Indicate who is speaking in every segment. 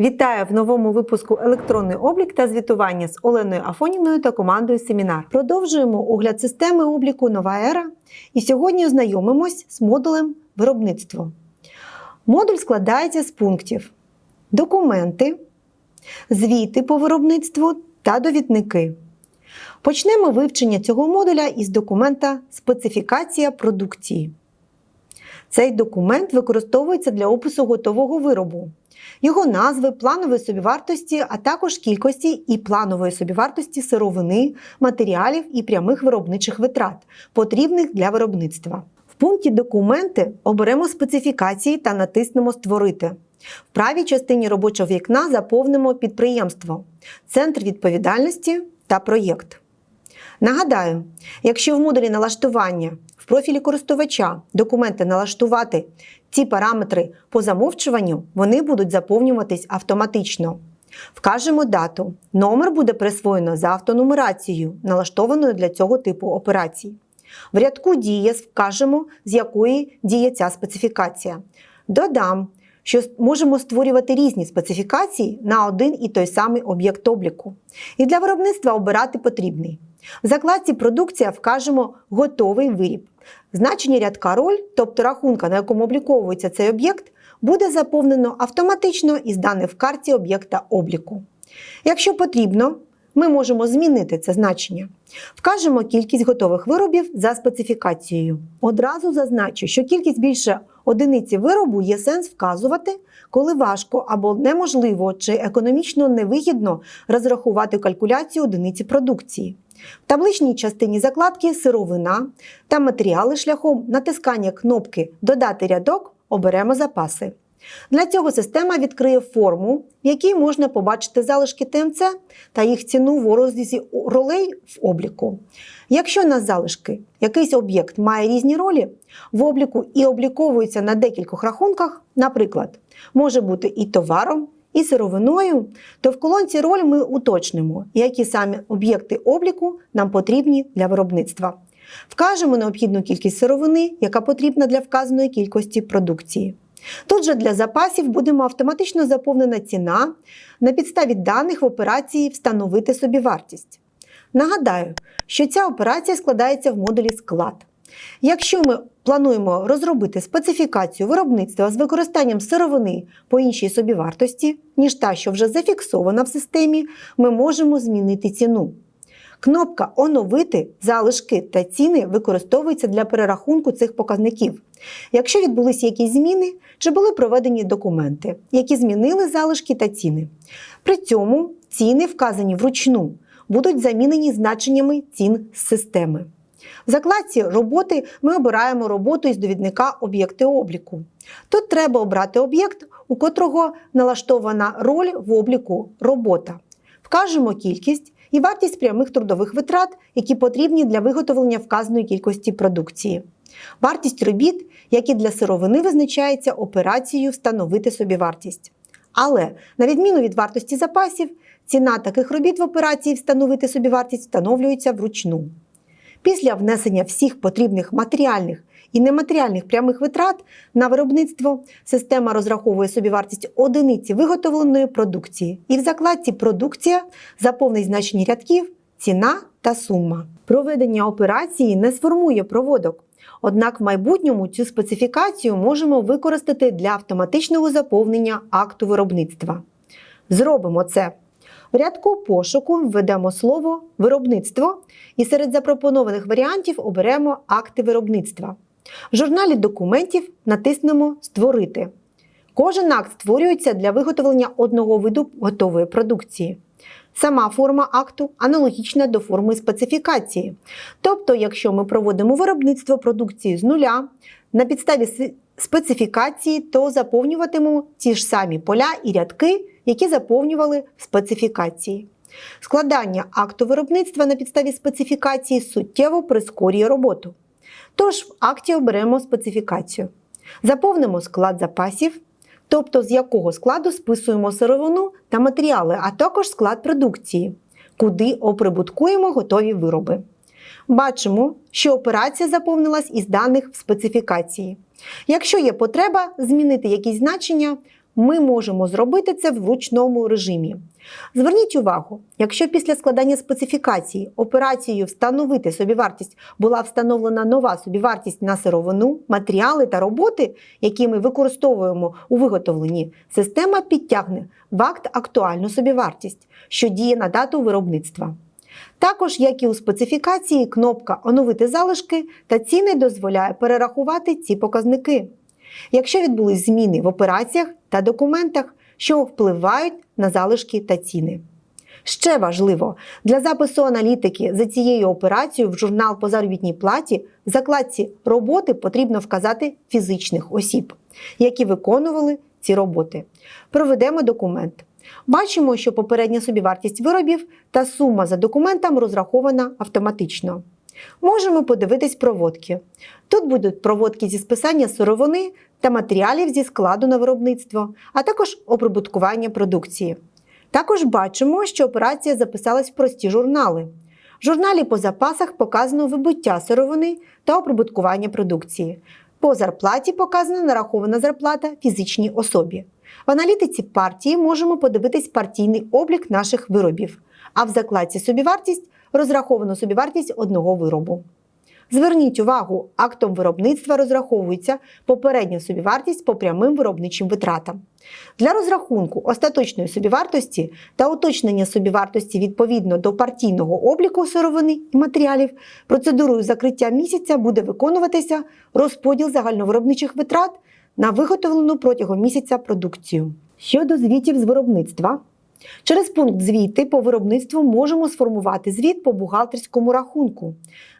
Speaker 1: Вітаю в новому випуску Електронний облік та звітування з Оленою Афоніною та командою Семінар. Продовжуємо огляд системи обліку Нова ера. І сьогодні ознайомимось з модулем виробництво. Модуль складається з пунктів: документи, звіти по виробництву та довідники. Почнемо вивчення цього модуля із документа Специфікація продукції. Цей документ використовується для опису готового виробу, його назви, планової собівартості, а також кількості і планової собівартості сировини, матеріалів і прямих виробничих витрат, потрібних для виробництва. В пункті Документи оберемо специфікації та натиснемо Створити. В правій частині робочого вікна заповнимо підприємство, центр відповідальності та проєкт. Нагадаю, якщо в модулі налаштування в профілі користувача документи налаштувати ці параметри по замовчуванню, вони будуть заповнюватись автоматично. Вкажемо дату. Номер буде присвоєно за автонумерацією, налаштованою для цього типу операцій. В рядку діє вкажемо, з якої діє ця специфікація. Додам, що можемо створювати різні специфікації на один і той самий об'єкт обліку. І для виробництва обирати потрібний. В закладці Продукція вкажемо готовий виріб. Значення рядка роль, тобто рахунка, на якому обліковується цей об'єкт, буде заповнено автоматично із даних в карті об'єкта обліку. Якщо потрібно, ми можемо змінити це значення. Вкажемо кількість готових виробів за специфікацією. Одразу зазначу, що кількість більше одиниці виробу є сенс вказувати, коли важко або неможливо чи економічно невигідно розрахувати калькуляцію одиниці продукції. В табличній частині закладки сировина та матеріали шляхом натискання кнопки Додати рядок оберемо запаси. Для цього система відкриє форму, в якій можна побачити залишки ТМЦ та їх ціну в розрізі ролей в обліку. Якщо на залишки якийсь об'єкт має різні ролі в обліку і обліковується на декількох рахунках, наприклад, може бути і товаром, і сировиною, то в колонці роль ми уточнимо, які саме об'єкти обліку нам потрібні для виробництва. Вкажемо необхідну кількість сировини, яка потрібна для вказаної кількості продукції. Тут же для запасів будемо автоматично заповнена ціна на підставі даних в операції Встановити собі вартість. Нагадаю, що ця операція складається в модулі склад. Якщо ми плануємо розробити специфікацію виробництва з використанням сировини по іншій собівартості, ніж та, що вже зафіксована в системі, ми можемо змінити ціну. Кнопка Оновити залишки та ціни використовується для перерахунку цих показників. Якщо відбулися якісь зміни, чи були проведені документи, які змінили залишки та ціни. При цьому ціни, вказані вручну, будуть замінені значеннями цін з системи. В закладці роботи ми обираємо роботу із довідника об'єкти обліку. Тут треба обрати об'єкт, у котрого налаштована роль в обліку робота. Вкажемо кількість і вартість прямих трудових витрат, які потрібні для виготовлення вказаної кількості продукції. Вартість робіт, які для сировини визначається операцією встановити собі вартість. Але, на відміну від вартості запасів, ціна таких робіт в операції встановити собі вартість встановлюється вручну. Після внесення всіх потрібних матеріальних і нематеріальних прямих витрат на виробництво система розраховує собі вартість одиниці виготовленої продукції. І в закладці Продукція заповнить значення рядків, ціна та сума. Проведення операції не сформує проводок. Однак в майбутньому цю специфікацію можемо використати для автоматичного заповнення акту виробництва. Зробимо це. В рядку пошуку введемо слово виробництво і серед запропонованих варіантів оберемо акти виробництва. В журналі документів натиснемо Створити. Кожен акт створюється для виготовлення одного виду готової продукції. Сама форма акту аналогічна до форми специфікації. Тобто, якщо ми проводимо виробництво продукції з нуля, на підставі специфікації, то заповнюватимемо ті ж самі поля і рядки, які заповнювали специфікації. Складання акту виробництва на підставі специфікації суттєво прискорює роботу. Тож в акті оберемо специфікацію. Заповнимо склад запасів, тобто з якого складу списуємо сировину та матеріали, а також склад продукції, куди оприбуткуємо готові вироби. Бачимо, що операція заповнилась із даних в специфікації. Якщо є потреба змінити якісь значення, ми можемо зробити це в ручному режимі. Зверніть увагу, якщо після складання специфікації операцією встановити собівартість була встановлена нова собівартість на сировину, матеріали та роботи, які ми використовуємо у виготовленні, система підтягне в акт актуальну собівартість, що діє на дату виробництва. Також, як і у специфікації, кнопка Оновити залишки та ціни дозволяє перерахувати ці показники. Якщо відбулись зміни в операціях та документах, що впливають на залишки та ціни. Ще важливо, для запису аналітики за цією операцією в журнал по заробітній платі в закладці роботи потрібно вказати фізичних осіб, які виконували ці роботи. Проведемо документ. Бачимо, що попередня собівартість виробів та сума за документом розрахована автоматично. Можемо подивитись проводки. Тут будуть проводки зі списання сировини та матеріалів зі складу на виробництво, а також оприбуткування продукції. Також бачимо, що операція записалась в прості журнали. В журналі по запасах показано вибуття сировини та оприбуткування продукції. По зарплаті показана нарахована зарплата фізичній особі. В аналітиці партії можемо подивитись партійний облік наших виробів, а в закладці собівартість розраховано собівартість одного виробу. Зверніть увагу, актом виробництва розраховується попередня собівартість по прямим виробничим витратам. Для розрахунку остаточної собівартості та уточнення собівартості відповідно до партійного обліку сировини і матеріалів, процедурою закриття місяця буде виконуватися розподіл загальновиробничих витрат на виготовлену протягом місяця продукцію. Щодо звітів з виробництва, Через пункт звіти по виробництву можемо сформувати звіт по бухгалтерському рахунку,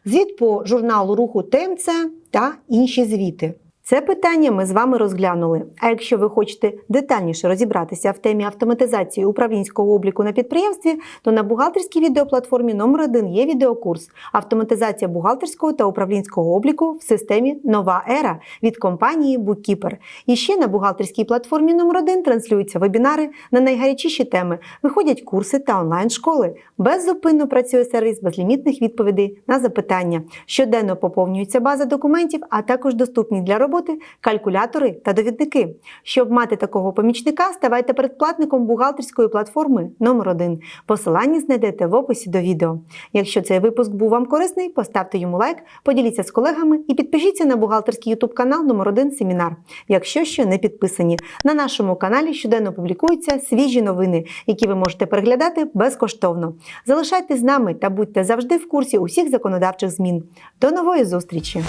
Speaker 1: звіт по журналу руху ТМЦ та інші звіти. Це питання ми з вами розглянули. А якщо ви хочете детальніше розібратися в темі автоматизації управлінського обліку на підприємстві, то на бухгалтерській відеоплатформі номер 1 є відеокурс Автоматизація бухгалтерського та управлінського обліку в системі Нова ера від компанії Bookkeeper. І ще на бухгалтерській платформі номер 1 транслюються вебінари на найгарячіші теми, виходять курси та онлайн-школи. Беззупинно працює сервіс безлімітних відповідей на запитання. Щоденно поповнюється база документів, а також доступні для роботи калькулятори та довідники. Щоб мати такого помічника, ставайте передплатником бухгалтерської платформи номер 1 Посилання знайдете в описі до відео. Якщо цей випуск був вам корисний, поставте йому лайк, поділіться з колегами і підпишіться на бухгалтерський ютуб канал номер 1 Семінар, якщо ще не підписані. На нашому каналі щоденно публікуються свіжі новини, які ви можете переглядати безкоштовно. Залишайтесь з нами та будьте завжди в курсі усіх законодавчих змін. До нової зустрічі!